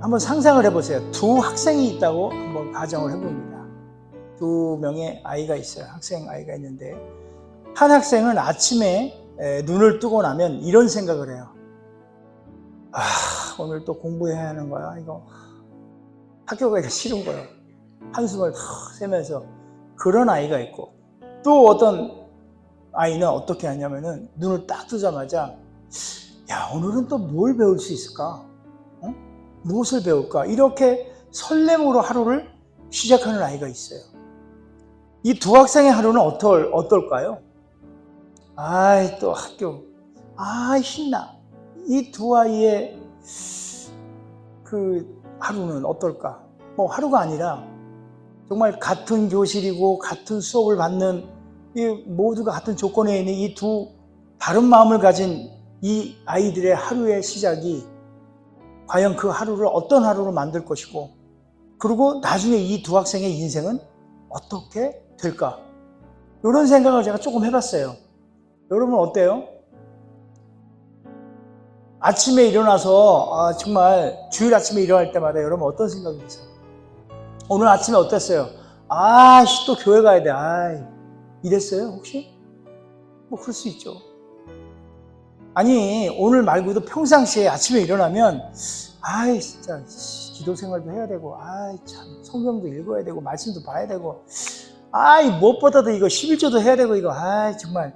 한번 상상을 해보세요. 두 학생이 있다고 한번 가정을 해봅니다. 두 명의 아이가 있어요. 학생 아이가 있는데 한 학생은 아침에 에, 눈을 뜨고 나면 이런 생각을 해요. 아 오늘 또 공부해야 하는 거야 이거 학교 가기가 싫은 거예요. 한숨을 탁 쉬면서 그런 아이가 있고 또 어떤 아이는 어떻게 하냐면은 눈을 딱 뜨자마자 야 오늘은 또 뭘 배울 수 있을까? 어? 무엇을 배울까? 이렇게 설렘으로 하루를 시작하는 아이가 있어요. 이 두 학생의 하루는 어떨, 어떨까요? 아이, 또 학교. 아, 신나. 이 두 아이의 그 하루는 어떨까? 뭐 하루가 아니라 정말 같은 교실이고 같은 수업을 받는 이 모두가 같은 조건에 있는 이 두 다른 마음을 가진 이 아이들의 하루의 시작이 과연 그 하루를 어떤 하루로 만들 것이고 그리고 나중에 이 두 학생의 인생은 어떻게 될까? 이런 생각을 제가 조금 해봤어요. 여러분 어때요? 아침에 일어나서 아, 정말 주일 아침에 일어날 때마다 여러분 어떤 생각이 드세요? 오늘 아침에 어땠어요? 아씨 또 교회 가야 돼. 아 이랬어요 혹시? 뭐 그럴 수 있죠. 아니 오늘 말고도 평상시에 아침에 일어나면 아이 진짜 기도 생활도 해야 되고 아이 참 성경도 읽어야 되고 말씀도 봐야 되고 아이 무엇보다도 이거 11조도 해야 되고 이거 아이 정말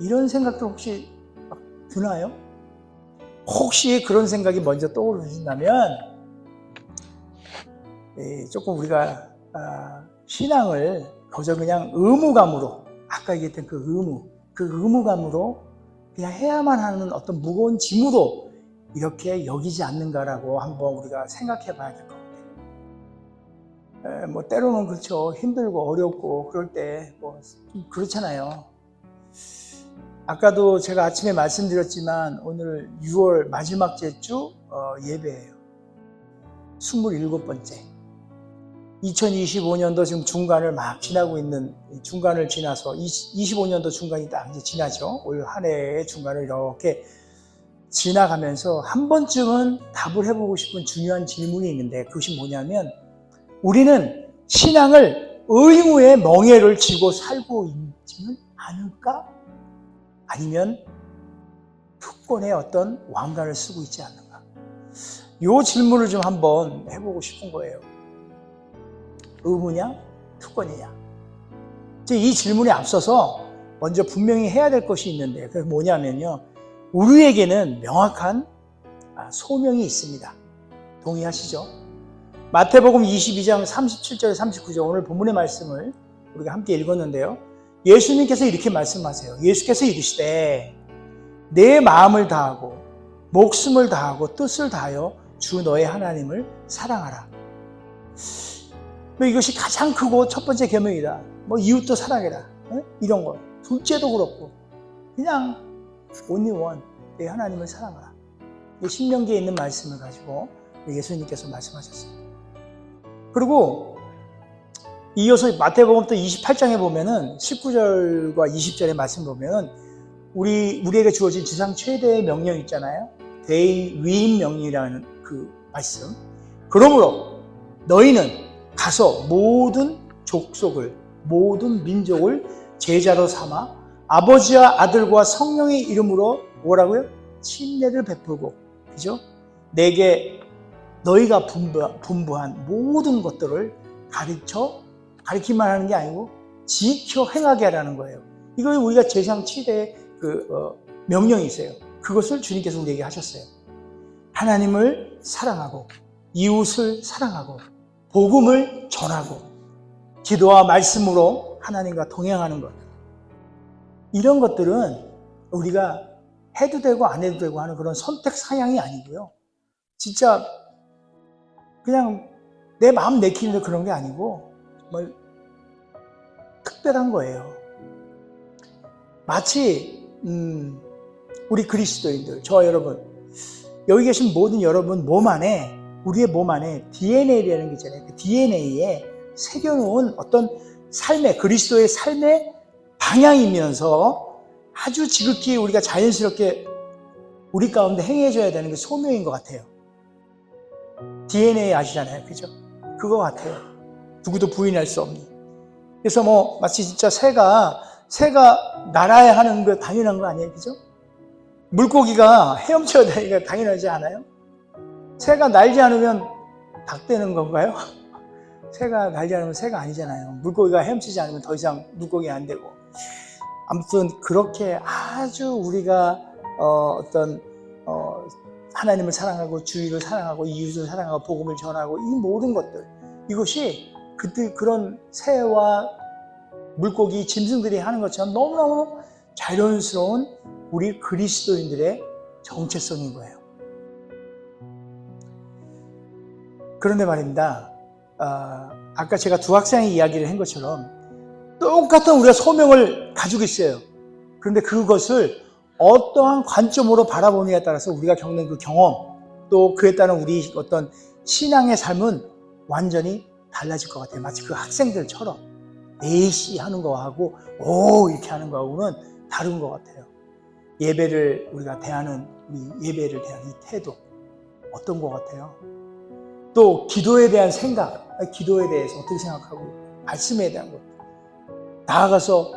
이런 생각도 혹시 막 드나요? 혹시 그런 생각이 먼저 떠오르신다면 예, 조금 우리가 아, 신앙을 그저 그냥 의무감으로 아까 얘기했던 그 의무 그 의무감으로 그냥 해야만 하는 어떤 무거운 짐으로 이렇게 여기지 않는가라고 한번 우리가 생각해 봐야 될 것 같아요. 에, 뭐 때로는 그렇죠. 힘들고 어렵고 그럴 때 뭐 그렇잖아요. 아까도 제가 아침에 말씀드렸지만 오늘 6월 마지막 주 어, 예배예요. 27번째. 2025년도 지금 중간을 막 지나고 있는 중간을 지나서 25년도 중간이 딱 이제 지나죠. 올 한 해의 중간을 이렇게 지나가면서 한 번쯤은 답을 해보고 싶은 중요한 질문이 있는데 그것이 뭐냐면 우리는 신앙을 의무의 멍해를 쥐고 살고 있지는 않을까? 아니면 특권의 어떤 왕관을 쓰고 있지 않는가? 이 질문을 좀 한번 해보고 싶은 거예요. 의무냐? 특권이냐? 이 질문에 앞서서 먼저 분명히 해야 될 것이 있는데, 그게 뭐냐면요. 우리에게는 명확한 아, 소명이 있습니다. 동의하시죠? 마태복음 22장 37절 39절 오늘 본문의 말씀을 우리가 함께 읽었는데요. 예수님께서 이렇게 말씀하세요. 예수께서 이르시되 내 마음을 다하고 목숨을 다하고 뜻을 다하여 주 너의 하나님을 사랑하라. 뭐 이것이 가장 크고 첫 번째 계명이다. 뭐 이웃도 사랑해라. 어? 이런 거. 둘째도 그렇고 그냥 one 내 하나님을 사랑하라. 이 신명기에 있는 말씀을 가지고 예수님께서 말씀하셨습니다. 그리고 이어서 마태복음 또 28장에 보면은 19절과 20절의 말씀 보면은 우리 우리에게 주어진 지상 최대의 명령 있잖아요. 대위임 명령이라는 그 말씀. 그러므로 너희는 가서 모든 족속을 모든 민족을 제자로 삼아 아버지와 아들과 성령의 이름으로 뭐라고요? 침례를 베풀고 그죠? 내게 너희가 분부, 분부한 모든 것들을 가르쳐 가르치만 하는 게 아니고 지켜 행하게 하라는 거예요. 이거 우리가 제상 치대의 그 어, 명령이 있어요. 그것을 주님께서 우리에게 하셨어요. 하나님을 사랑하고 이웃을 사랑하고 복음을 전하고 기도와 말씀으로 하나님과 동행하는 것. 이런 것들은 우리가 해도 되고 안 해도 되고 하는 그런 선택 사양이 아니고요. 진짜 그냥 내 마음 내키는 그런 게 아니고 정말 특별한 거예요. 마치 음, 우리 그리스도인들, 저 여러분, 여기 계신 모든 여러분 몸 안에 우리의 몸 안에 DNA라는 게 있잖아요. 그 DNA에 새겨놓은 어떤 삶의 그리스도의 삶의 방향이면서 아주 지극히 우리가 자연스럽게 우리 가운데 행해져야 되는 게 소명인 것 같아요. DNA 아시잖아요. 그죠? 그거 같아요. 누구도 부인할 수 없는. 그래서 뭐 마치 진짜 새가 새가 날아야 하는 거 당연한 거 아니에요. 그죠? 물고기가 헤엄쳐 다니기가 당연하지 않아요? 새가 날지 않으면 닭 되는 건가요? 새가 날지 않으면 새가 아니잖아요. 물고기가 헤엄치지 않으면 더 이상 물고기 안 되고. 아무튼 그렇게 아주 우리가 어, 어떤 어, 하나님을 사랑하고 주위를 사랑하고 이웃을 사랑하고 복음을 전하고 이 모든 것들 이것이 그때 그런 새와 물고기 짐승들이 하는 것처럼 너무너무 자연스러운 우리 그리스도인들의 정체성인 거예요. 그런데 말입니다. 아, 아까 제가 두 학생의 이야기를 한 것처럼 똑같은 우리가 소명을 가지고 있어요. 그런데 그것을 어떠한 관점으로 바라보느냐에 따라서 우리가 겪는 그 경험 또 그에 따른 우리 어떤 신앙의 삶은 완전히 달라질 것 같아요. 마치 그 학생들처럼 에이씨 하는 거하고 오 이렇게 하는 거하고는 다른 것 같아요. 예배를 우리가 대하는 우리 예배를 대하는 이 태도 어떤 것 같아요? 또 기도에 대한 생각, 기도에 대해서 어떻게 생각하고 말씀에 대한 것 나아가서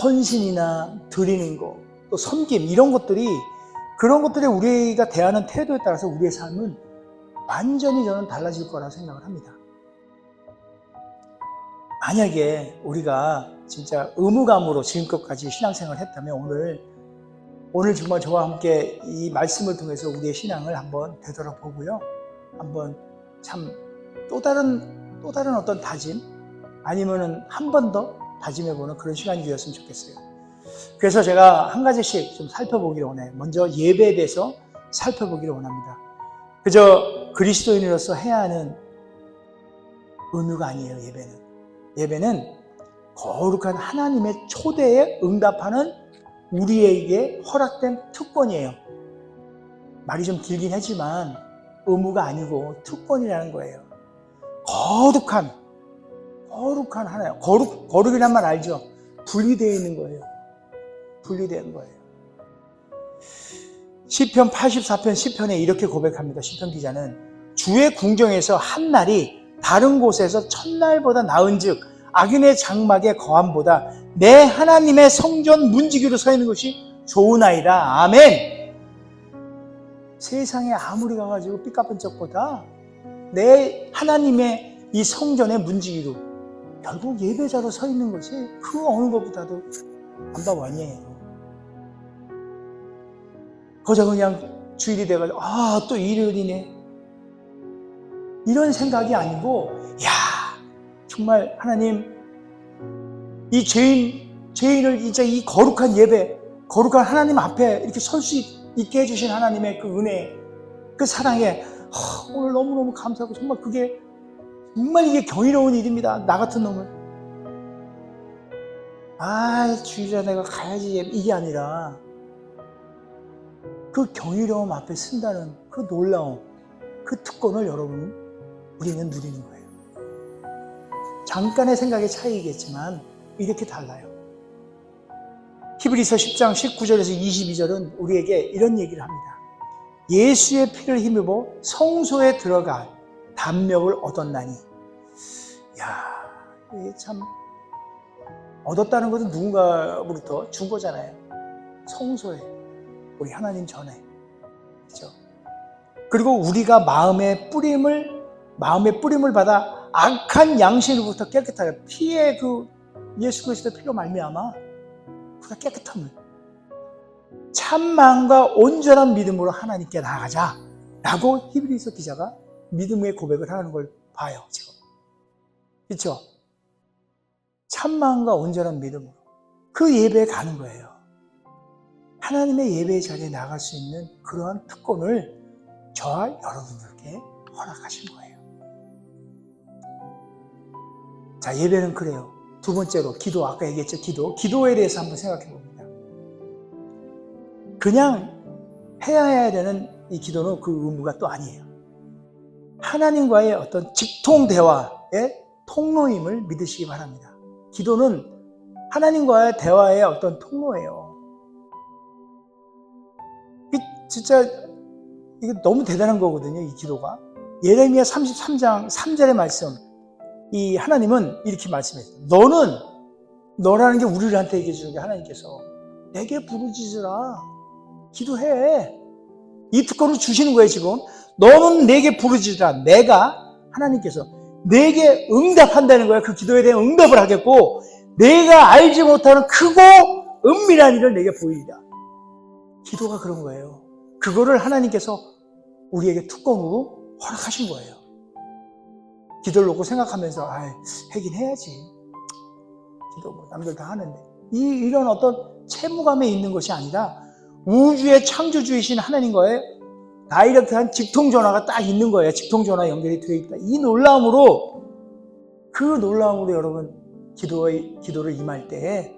헌신이나 드리는 것, 또 섬김 이런 것들이 그런 것들이 우리가 대하는 태도에 따라서 우리의 삶은 완전히 저는 달라질 거라 생각을 합니다. 만약에 우리가 진짜 의무감으로 지금껏까지 신앙생활을 했다면 오늘 오늘 정말 저와 함께 이 말씀을 통해서 우리의 신앙을 한번 되돌아보고요. 한번 참 또 다른 또 다른 어떤 다짐 아니면은 한 번 더 다짐해 보는 그런 시간이 되었으면 좋겠어요. 그래서 제가 한 가지씩 좀 살펴보기를 원해요. 먼저 예배에 대해서 살펴보기를 원합니다. 그저 그리스도인으로서 해야 하는 의무가 아니에요, 예배는. 예배는 거룩한 하나님의 초대에 응답하는 우리에게 허락된 특권이에요. 말이 좀 길긴 하지만 의무가 아니고 특권이라는 거예요. 거룩한, 거룩한 하나요. 거룩, 거룩이란 말 알죠? 분리되어 있는 거예요. 분리되는 거예요. 시편 84편 10편에 이렇게 고백합니다. 시편 기자는 주의 궁정에서 한 날이 다른 곳에서 첫날보다 나은즉 악인의 장막의 거함보다 내 하나님의 성전 문지기로 서 있는 것이 좋으나이다. 아멘. 세상에 아무리 가가지고 삐까뻔 쩍보다 내 하나님의 이 성전의 문지기로 결국 예배자로 서 있는 것이 그 어느 것보다도 안바완이에요. 거저 그냥 주일이 돼가지고 아 또 일요일이네 이런 생각이 아니고 야 정말 하나님 이 죄인 죄인을 이제 이 거룩한 예배 거룩한 하나님 앞에 이렇게 설 수 있게 해주신 하나님의 그 은혜 그 사랑에 아, 오늘 너무너무 감사하고 정말 그게 정말 이게 경이로운 일입니다 나 같은 놈을 아 주일에 내가 가야지 이게 아니라 그 경이로움 앞에 쓴다는 그 놀라움, 그 특권을 여러분, 우리는 누리는 거예요. 잠깐의 생각의 차이겠지만 이렇게 달라요. 히브리서 10장 19절에서 22절은 우리에게 이런 얘기를 합니다. 예수의 피를 힘입어 성소에 들어가 담력을 얻었나니. 야, 이게 참 얻었다는 것은 누군가로부터 준 거잖아요. 성소에. 우리 하나님 전에. 그죠? 그리고 우리가 마음의 뿌림을, 마음의 뿌림을 받아 악한 양심으로부터 깨끗하게 피의 그 예수 그리스도 피로 말미암아 그가 깨끗함을 참 마음과 온전한 믿음으로 하나님께 나아가자 라고 히브리서 기자가 믿음의 고백을 하는 걸 봐요 지금 그렇죠? 참 마음과 온전한 믿음으로 그 예배에 가는 거예요 하나님의 예배 자리에 나갈 수 있는 그러한 특권을 저와 여러분들께 허락하신 거예요. 자, 예배는 그래요. 두 번째로 기도, 아까 얘기했죠, 기도. 기도에 대해서 한번 생각해 봅니다. 그냥 해야 해야 되는 이 기도는 그 의무가 또 아니에요. 하나님과의 어떤 직통 대화의 통로임을 믿으시기 바랍니다. 기도는 하나님과의 대화의 어떤 통로예요. 진짜 이게 너무 대단한 거거든요, 이 기도가. 예레미야 33장 3절의 말씀. 이 하나님은 이렇게 말씀했어요. 너는 너라는 게 우리한테 얘기해 주는 게 하나님께서 내게 부르짖으라. 기도해. 이 특권을 주시는 거예요, 지금. 너는 내게 부르짖으라. 내가 하나님께서 내게 응답한다는 거예요. 그 기도에 대한 응답을 하겠고 내가 알지 못하는 크고 은밀한 일을 내게 보이리라. 기도가 그런 거예요. 그거를 하나님께서 우리에게 특권으로 허락하신 거예요. 기도를 놓고 생각하면서 아, 하긴 해야지. 기도 뭐 남들 다 하는데 이 이런 어떤 채무감에 있는 것이 아니라 우주의 창조주이신 하나님과의 다이렉트한 직통 전화가 딱 있는 거예요. 직통 전화 연결이 되어 있다. 이 놀라움으로 그 놀라움으로 여러분 기도의 기도를 임할 때에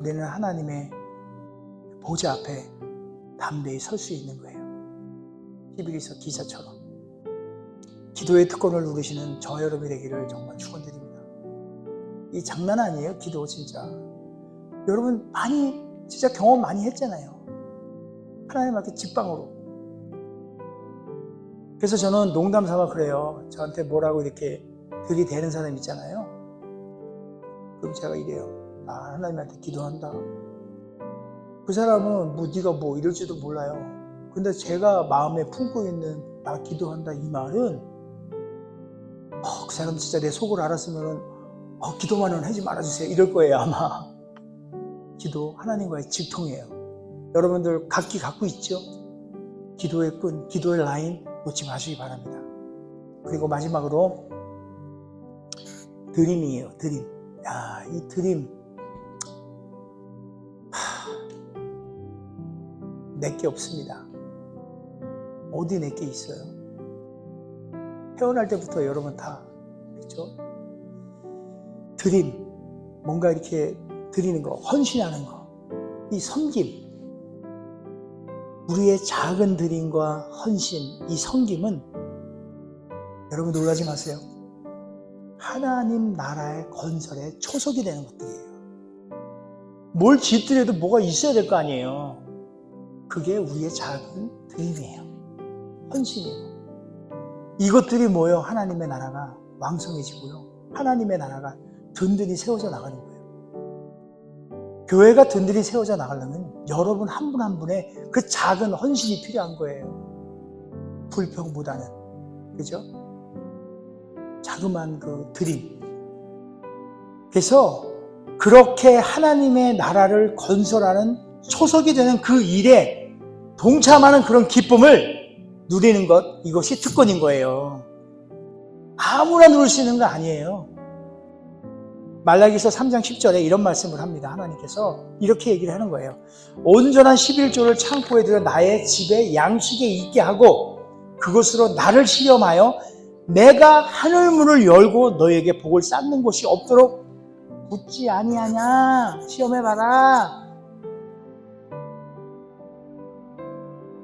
우리는 하나님의 보좌 앞에 담대히 설 수 있는 거예요. 히브리서 기사처럼 기도의 특권을 누리시는 저 여러분이 되기를 정말 축원드립니다. 이 장난 아니에요, 기도 진짜. 여러분 많이 진짜 경험 많이 했잖아요. 하나님 앞에 직방으로. 그래서 저는 농담 삼아 그래요. 저한테 뭐라고 이렇게 들이대는 사람 있잖아요. 그럼 제가 이래요. 나 하나님한테 기도한다. 그 사람은 뭐 네가 뭐 이럴지도 몰라요. 근데 제가 마음에 품고 있는 나 기도한다 이 말은 어, 그 사람 진짜 내 속을 알았으면은 어, 기도만은 하지 말아주세요. 이럴 거예요 아마. 기도 하나님과의 직통이에요. 여러분들 각기 갖고 있죠? 기도의 끈, 기도의 라인 놓지 마시기 바랍니다. 그리고 마지막으로 드림이에요. 드림. 야, 이 드림. 내게 없습니다. 어디 내게 있어요? 태어날 때부터 여러분 다 그죠? 드림, 뭔가 이렇게 드리는 거, 헌신하는 거, 이 섬김, 우리의 작은 드림과 헌신, 이 섬김은 여러분 놀라지 마세요. 하나님 나라의 건설에 초석이 되는 것들이에요. 뭘 짓더라도 뭐가 있어야 될 거 아니에요. 그게 우리의 작은 드림이에요. 헌신이에요. 이것들이 모여 하나님의 나라가 왕성해지고요. 하나님의 나라가 든든히 세워져 나가는 거예요. 교회가 든든히 세워져 나가려면 여러분 한 분한 분의 그 작은 헌신이 필요한 거예요. 불평보다는. 그죠? 자그만 그 드림. 그래서 그렇게 하나님의 나라를 건설하는 초석이 되는 그 일에 동참하는 그런 기쁨을 누리는 것, 이것이 특권인 거예요. 아무나 누릴 수 있는 거 아니에요. 말라기서 3장 10절에 이런 말씀을 합니다. 하나님께서 이렇게 얘기를 하는 거예요. 온전한 11조를 창고에 들여 나의 집에 양식에 있게 하고 그것으로 나를 시험하여 내가 하늘문을 열고 너에게 복을 쌓는 곳이 없도록 묻지 아니하냐 시험해봐라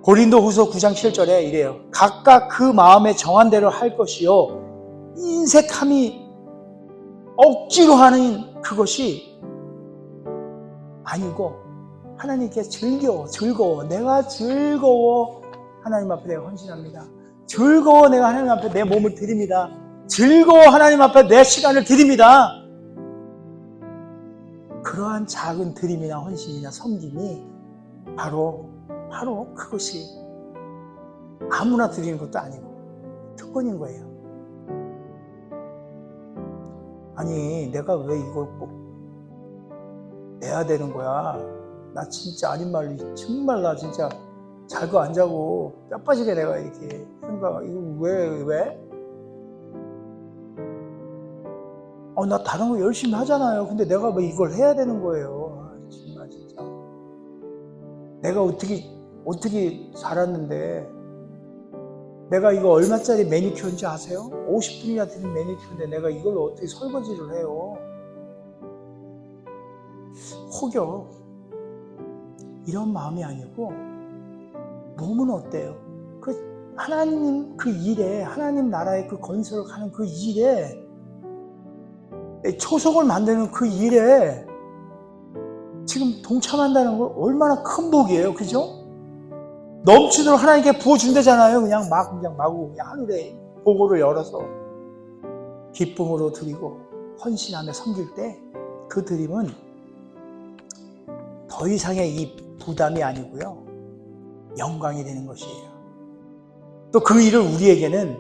고린도 후서 9장 7절에 이래요. 각각 그 마음에 정한 대로 할 것이요. 인색함이 억지로 하는 그것이 아니고 하나님께 즐겨워 즐거워. 내가 즐거워. 하나님 앞에 내가 헌신합니다. 즐거워 내가 하나님 앞에 내 몸을 드립니다. 즐거워 하나님 앞에 내 시간을 드립니다. 그러한 작은 드림이나 헌신이나 섬김이 바로 바로 그것이 아무나 드리는 것도 아니고 특권인 거예요. 아니 내가 왜 이걸 꼭 내야 되는 거야? 나 진짜 아닌 말로 정말 나 진짜 자고 안 자고 뼈 빠지게 내가 이렇게 생각 이거 왜 왜? 어 나 다른 거 열심히 하잖아요. 근데 내가 왜 이걸 해야 되는 거예요? 아, 정말 진짜 내가 어떻게 어떻게 살았는데 내가 이거 얼마짜리 매니큐어인지 아세요? 50분이나 드는 매니큐어인데 내가 이걸로 어떻게 설거지를 해요? 혹여 이런 마음이 아니고 몸은 어때요? 그 하나님 그 일에 하나님 나라의 그 건설을 가는 그 일에 초석을 만드는 그 일에 지금 동참한다는 걸 얼마나 큰 복이에요, 그죠? 넘치도록 하나님께 부어준다잖아요. 그냥 막, 그냥 마구, 그냥 하늘에 보고를 열어서 기쁨으로 드리고 헌신하며 섬길 때 그 드림은 더 이상의 이 부담이 아니고요. 영광이 되는 것이에요. 또 그 일을 우리에게는,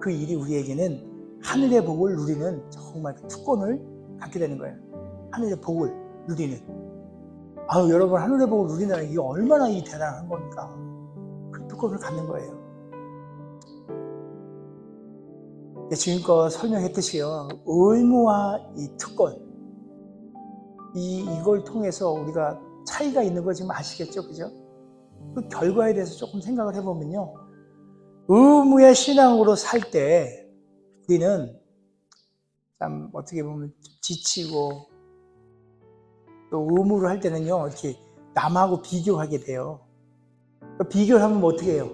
그 일이 우리에게는 하늘의 복을 누리는 정말 그 특권을 갖게 되는 거예요. 하늘의 복을 누리는. 아유, 여러분, 하늘의 복을 누리는 이게 얼마나 이 대단한 겁니까? 그 특권을 갖는 거예요. 네, 지금껏 설명했듯이요. 의무와 이 특권. 이, 이걸 통해서 우리가 차이가 있는 거 지금 아시겠죠? 그죠? 그 결과에 대해서 조금 생각을 해보면요. 의무의 신앙으로 살 때 우리는 참 어떻게 보면 좀 지치고 또 의무를 할 때는요. 이렇게 남하고 비교하게 돼요. 비교를 하면 뭐 어떻게 해요?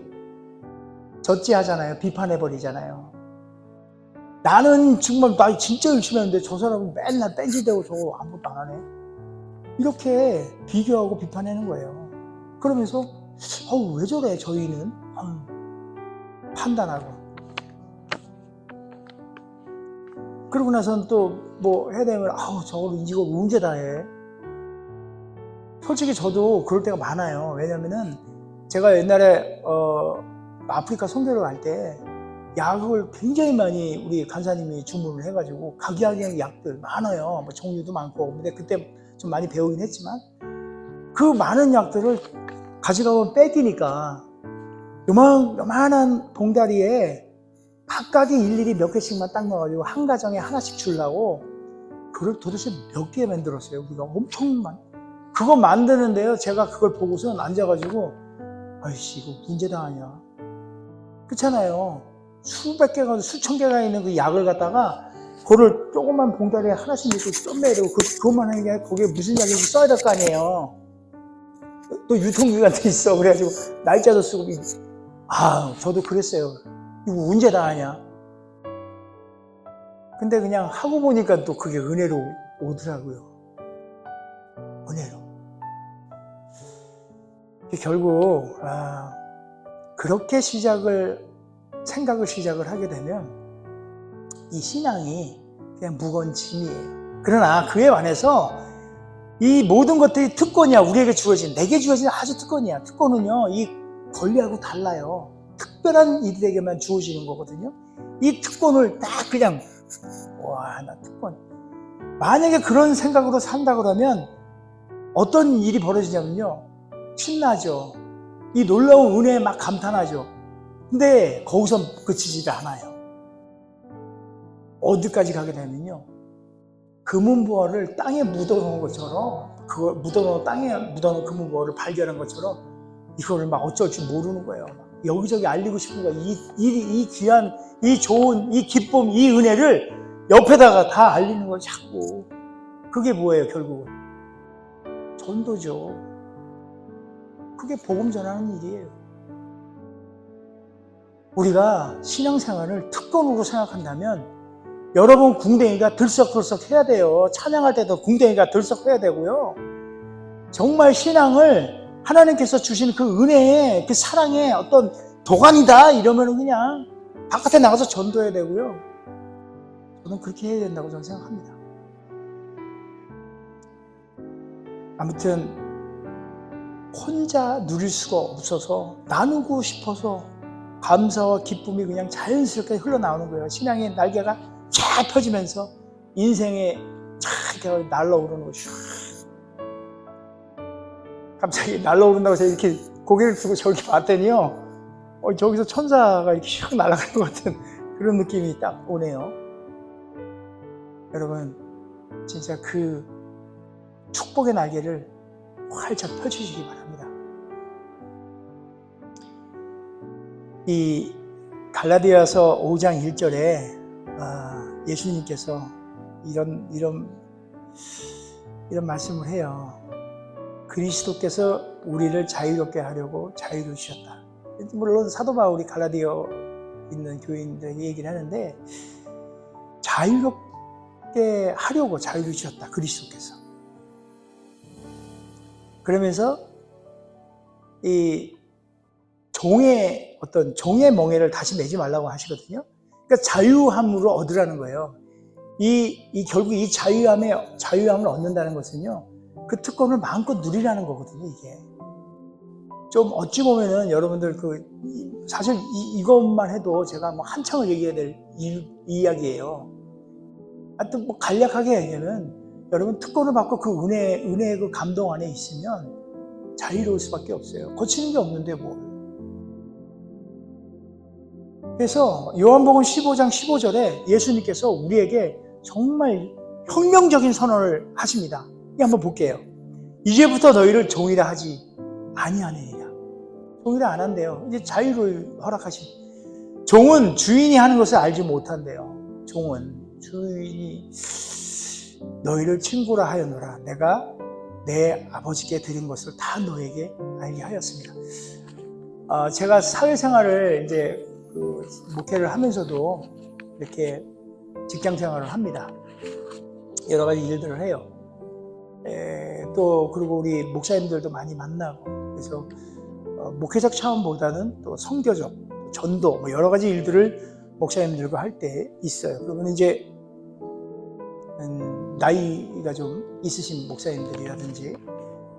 젖지하잖아요. 비판해버리잖아요. 나는 정말 나 진짜 열심히 하는데 저 사람은 맨날 뺀질대고 저거 아무것도 안 하네. 이렇게 비교하고 비판하는 거예요. 그러면서 어우 왜 저래 저희는 어우, 판단하고 그러고 나서는 또뭐 해야 되면 아우 저걸 이거 언제 다 해. 솔직히 저도 그럴 때가 많아요. 왜냐면은 제가 옛날에 어, 아프리카 선교를 갈 때 약을 굉장히 많이 우리 간사님이 주문을 해가지고 각양의 약들 많아요. 뭐 종류도 많고. 근데 그때 좀 많이 배우긴 했지만 그 많은 약들을 가져가면 뺏기니까 요만, 요만한 봉다리에 각각이 일일이 몇 개씩만 딱 넣어가지고 한 가정에 하나씩 주려고 그걸 도대체 몇 개 만들었어요. 우리가 엄청 많. 그거 만드는데요. 제가 그걸 보고서 앉아가지고 아이씨 이거 문제다 아니야. 그렇잖아요. 수백 개가 수천 개가 있는 그 약을 갖다가 그거를 조그만 봉다리에 하나씩 넣고 썸매야 되고 그, 그것만 하는 게 아니라 거기에 무슨 약인지 써야 될 거 아니에요. 또 유통기간도 있어. 그래가지고 날짜도 쓰고 아 저도 그랬어요. 이거 언제 다 하냐. 근데 그냥 하고 보니까 또 그게 은혜로 오더라고요. 은혜로. 결국 아, 그렇게 시작을 생각을 시작을 하게 되면 이 신앙이 그냥 무거운 짐이에요. 그러나 그에 반해서 이 모든 것들이 특권이야. 우리에게 주어진, 내게 주어진 아주 특권이야. 특권은요, 이 권리하고 달라요. 특별한 이들에게만 주어지는 거거든요. 이 특권을 딱 그냥, 와, 나 특권. 만약에 그런 생각으로 산다 그러면 어떤 일이 벌어지냐면요. 신나죠. 이 놀라운 은혜에 막 감탄하죠. 근데 거기서 그치지 않아요. 어디까지 가게 되면요. 금은보화를 땅에 묻어놓은 것처럼, 그걸 묻어놓은, 땅에 묻어놓은 금은보화를 발견한 것처럼, 이거를 막 어쩔 줄 모르는 거예요. 막 여기저기 알리고 싶은 거예요. 이, 이, 이 귀한, 이 좋은, 이 기쁨, 이 은혜를 옆에다가 다 알리는 거 자꾸. 그게 뭐예요, 결국은? 전도죠. 그게 복음 전하는 일이에요. 우리가 신앙생활을 특권으로 생각한다면 여러분 궁뎅이가 들썩들썩 해야 돼요. 찬양할 때도 궁뎅이가 들썩 해야 되고요. 정말 신앙을 하나님께서 주신 그 은혜의 그 사랑의 어떤 도가이다 이러면 그냥 바깥에 나가서 전도해야 되고요. 저는 그렇게 해야 된다고 저는 생각합니다. 아무튼 혼자 누릴 수가 없어서 나누고 싶어서 감사와 기쁨이 그냥 자연스럽게 흘러나오는 거예요. 신앙의 날개가 쫙 펴지면서 인생에 쫙 날라오르는 거죠. 갑자기 날라오른다고 제가 이렇게 고개를 들고 저기 봤더니요. 어, 저기서 천사가 이렇게 슉 날아가는 것 같은 그런 느낌이 딱 오네요. 여러분, 진짜 그 축복의 날개를 활짝 펼치시기 바랍니다. 이 갈라디아서 5장 1절에 예수님께서 이런 이런 이런 말씀을 해요. 그리스도께서 우리를 자유롭게 하려고 자유를 주셨다. 물론 사도 바울이 갈라디아 있는 교인들에게 얘기를 하는데 자유롭게 하려고 자유를 주셨다. 그리스도께서. 그러면서 이 종의 어떤 종의 멍에를 다시 내지 말라고 하시거든요. 그러니까 자유함으로 얻으라는 거예요. 이, 이 결국 이 자유함에 자유함을 얻는다는 것은요. 그 특권을 마음껏 누리라는 거거든요. 이게 좀 어찌 보면은 여러분들 그 이- 사실 이, 이것만 해도 제가 뭐 한창을 얘기해야 될 이, 이야기예요. 하여튼 뭐 간략하게 얘기하면 여러분 특권을 받고 그 은혜 은혜의 그 감동 안에 있으면 자유로울 수밖에 없어요. 거치는 게 없는데 뭘. 그래서 요한복음 15장 15절에 예수님께서 우리에게 정말 혁명적인 선언을 하십니다. 이 한번 볼게요. 이제부터 너희를 종이라 하지 아니하느니라. 종이라 안 한대요. 이제 자유를 허락하신. 종은 주인이 하는 것을 알지 못한대요. 종은 주인이 너희를 친구라 하였노라. 내가 내 아버지께 드린 것을 다 너에게 알게 하였습니다. 어, 제가 사회생활을 이제 그 목회를 하면서도 이렇게 직장 생활을 합니다. 여러 가지 일들을 해요. 에, 또 그리고 우리 목사님들도 많이 만나고 그래서 어, 목회적 차원보다는 또 성교적 전도 뭐 여러 가지 일들을 목사님들과 할 때 있어요. 그러면 이제 음, 나이가 좀 있으신 목사님들이라든지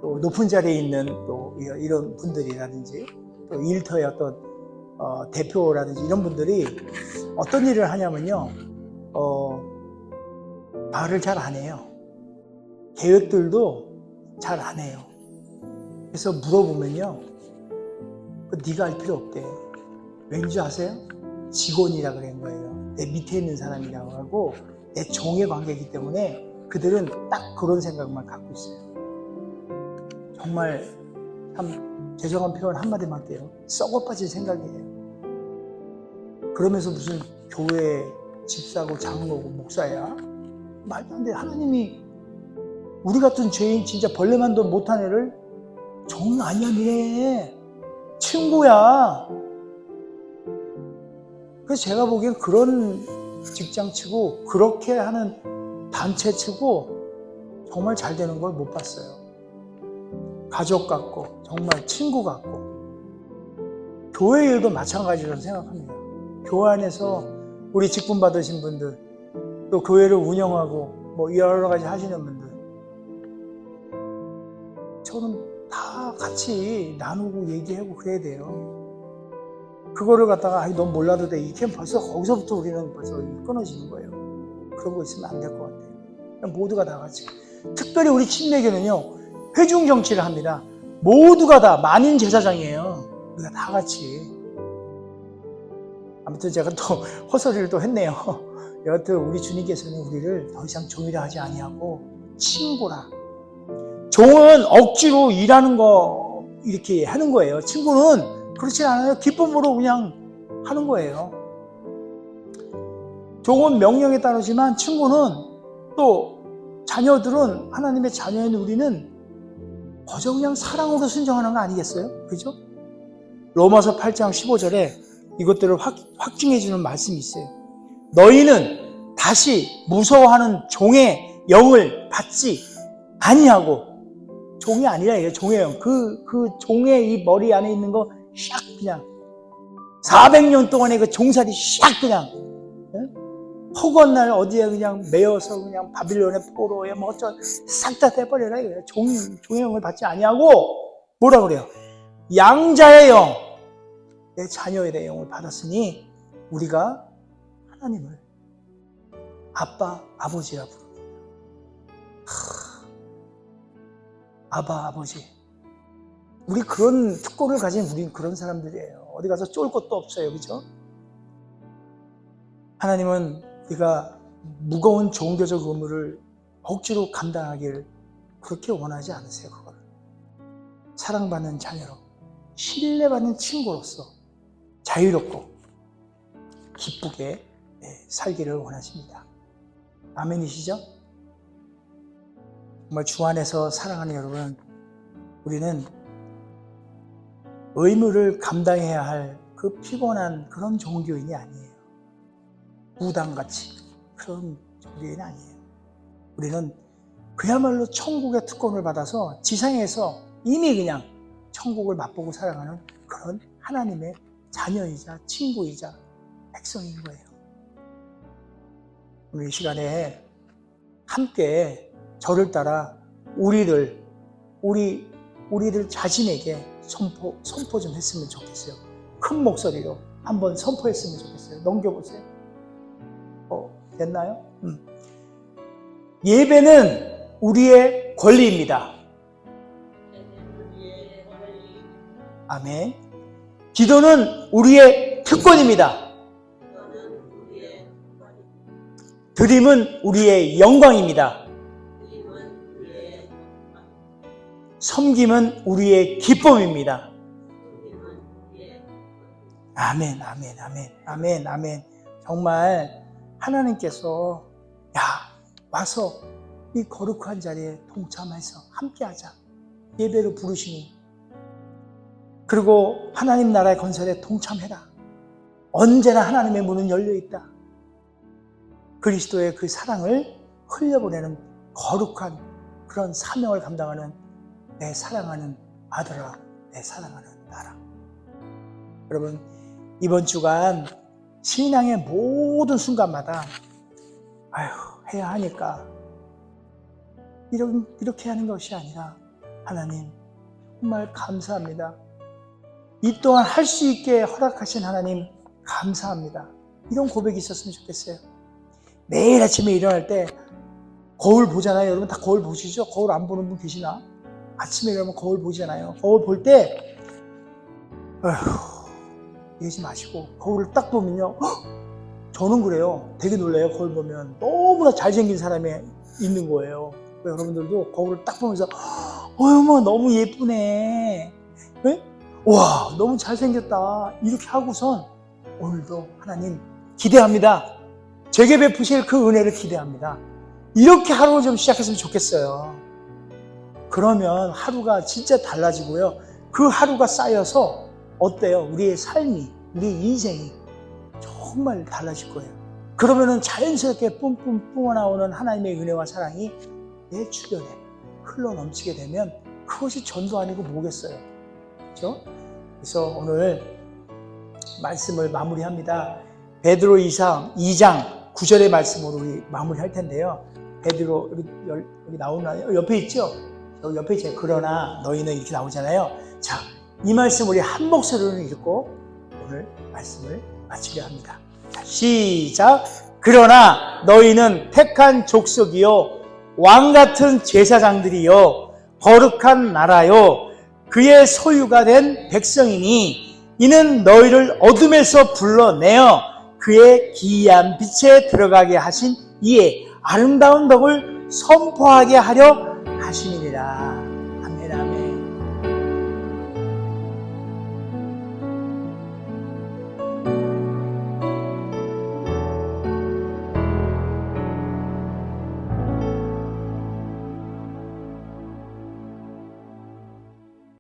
또 높은 자리에 있는 또 이런- 분들이라든지 또 일터의 어떤 어, 대표라든지 이런 분들이 어떤 일을 하냐면요, 어, 말을 잘 안 해요. 계획들도 잘 안 해요. 그래서 물어보면요, 그 네가 할 필요 없대. 왠지 아세요? 직원이라 그런 거예요. 내 밑에 있는 사람이라고 하고 내 종의 관계이기 때문에 그들은 딱 그런 생각만 갖고 있어요. 정말 참 죄송한 표현 한마디만 할게요. 썩어 빠진 생각이에요. 그러면서 무슨 교회 집사고 장로고 목사야? 말도 안 돼. 하나님이 우리 같은 죄인 진짜 벌레만도 못한 애를 종 아니야 미래 친구야. 그래서 제가 보기엔 그런 직장 치고 그렇게 하는 단체 치고 정말 잘 되는 걸 못 봤어요. 가족 같고 정말 친구 같고 교회 일도 마찬가지라고 생각합니다. 교회 안에서 우리 직분 받으신 분들 또 교회를 운영하고 뭐 여러 가지 하시는 분들 저는 다 같이 나누고 얘기하고 그래야 돼요. 그거를 갖다가 아니 넌 몰라도 돼 하면 벌써 거기서부터 우리는 벌써 끊어지는 거예요. 거 있으면 안 될 것 같아요. 모두가 다 같이 특별히 우리 침례교는요 회중 정치를 합니다. 모두가 다 만인 제사장이에요. 우리가 다 같이 아무튼 제가 또 헛소리를 또 했네요. 여하튼 우리 주님께서는 우리를 더 이상 종이라 하지 아니하고 친구라. 종은 억지로 일하는 거 이렇게 하는 거예요. 친구는 그렇지 않아요. 기쁨으로 그냥 하는 거예요. 종은 명령에 따르지만 친구는 또 자녀들은 하나님의 자녀인 우리는 거저 그냥 사랑으로 순종하는 거 아니겠어요? 그죠? 로마서 8장 15절에 이것들을 확, 확증해 주는 말씀이 있어요. 너희는 다시 무서워하는 종의 영을 받지 아니하고 종이 아니라 이게 종의 영. 그, 그 종의 이 머리 안에 있는 거 샥 그냥 400년 동안의 그 종살이 샥 그냥 예? 허구한 날 어디에 그냥 매여서 그냥 바빌론의 포로에 뭐 어쩌 싹다 떼버려라 이거예요. 종, 종의 영을 받지 아니하고 뭐라 그래요? 양자의 영, 내 자녀에 대한 영을 받았으니 우리가 하나님을 아빠, 아버지라 부릅니다. 하, 아바, 아버지. 우리 그런 특권을 가진 우린 그런 사람들이에요. 어디 가서 쫄 것도 없어요. 그죠? 하나님은 우리가 무거운 종교적 의무를 억지로 감당하기를 그렇게 원하지 않으세요. 그걸. 사랑받는 자녀로, 신뢰받는 친구로서 자유롭고 기쁘게 예, 살기를 원하십니다. 아멘이시죠? 정말 주 안에서 사랑하는 여러분, 우리는 의무를 감당해야 할 그 피곤한 그런 종교인이 아니에요. 무당같이 그런 종교인이 아니에요. 우리는 그야말로 천국의 특권을 받아서 지상에서 이미 그냥 천국을 맛보고 살아가는 그런 하나님의 자녀이자 친구이자 백성인 거예요. 오늘 이 시간에 함께 저를 따라 우리를 우리 우리들 자신에게 선포 선포 좀 했으면 좋겠어요. 큰 목소리로 한번 선포했으면 좋겠어요. 넘겨보세요. 어, 됐나요? 음. 예배는 우리의 권리입니다. 아멘. 기도는 우리의 특권입니다. 드림은 우리의 영광입니다. 섬김은 우리의 기쁨입니다. 아멘, 아멘, 아멘, 아멘, 아멘. 정말 하나님께서 야 와서 이 거룩한 자리에 동참해서 함께하자 예배로 부르시니 그리고 하나님 나라의 건설에 동참해라. 언제나 하나님의 문은 열려 있다. 그리스도의 그 사랑을 흘려보내는 거룩한 그런 사명을 감당하는 내 사랑하는 아들아, 내 사랑하는 나라. 여러분, 이번 주간 신앙의 모든 순간마다 아휴, 해야 하니까 이런, 이렇게 하는 것이 아니라 하나님, 정말 감사합니다. 이 또한 할 수 있게 허락하신 하나님, 감사합니다. 이런 고백이 있었으면 좋겠어요. 매일 아침에 일어날 때 거울 보잖아요. 여러분 다 거울 보시죠? 거울 안 보는 분 계시나? 아침에 일어나면 거울 보잖아요. 거울 볼 때, 어휴, 이러지 마시고, 거울을 딱 보면요. 헉! 저는 그래요. 되게 놀래요. 거울 보면. 너무나 잘생긴 사람이 있는 거예요. 여러분들도 거울을 딱 보면서, 어휴, 너무 예쁘네. 네? 와, 너무 잘생겼다. 이렇게 하고선 오늘도 하나님 기대합니다. 제게 베푸실 그 은혜를 기대합니다. 이렇게 하루 좀 시작했으면 좋겠어요. 그러면 하루가 진짜 달라지고요. 그 하루가 쌓여서 어때요? 우리의 삶이, 우리의 인생이 정말 달라질 거예요. 그러면은 자연스럽게 뿜뿜 뿜어나오는 하나님의 은혜와 사랑이 내 주변에 흘러 넘치게 되면 그것이 전도 아니고 뭐겠어요. 그렇죠? 그래서 오늘 말씀을 마무리합니다. 베드로 2장, 2장 9절의 말씀으로 우리 마무리할 텐데요. 베드로 여기 나오나요? 옆에 있죠? 여기 옆에 있죠. 그러나 너희는 이렇게 나오잖아요. 자, 이 말씀 우리 한 목소리로 읽고 오늘 말씀을 마치려 합니다. 자, 시작. 그러나 너희는 택한 족속이요 왕 같은 제사장들이요 거룩한 나라요 그의 소유가 된 백성이니 이는 너희를 어둠에서 불러내어 그의 기이한 빛에 들어가게 하신 이에 아름다운 덕을 선포하게 하려 하심이니라.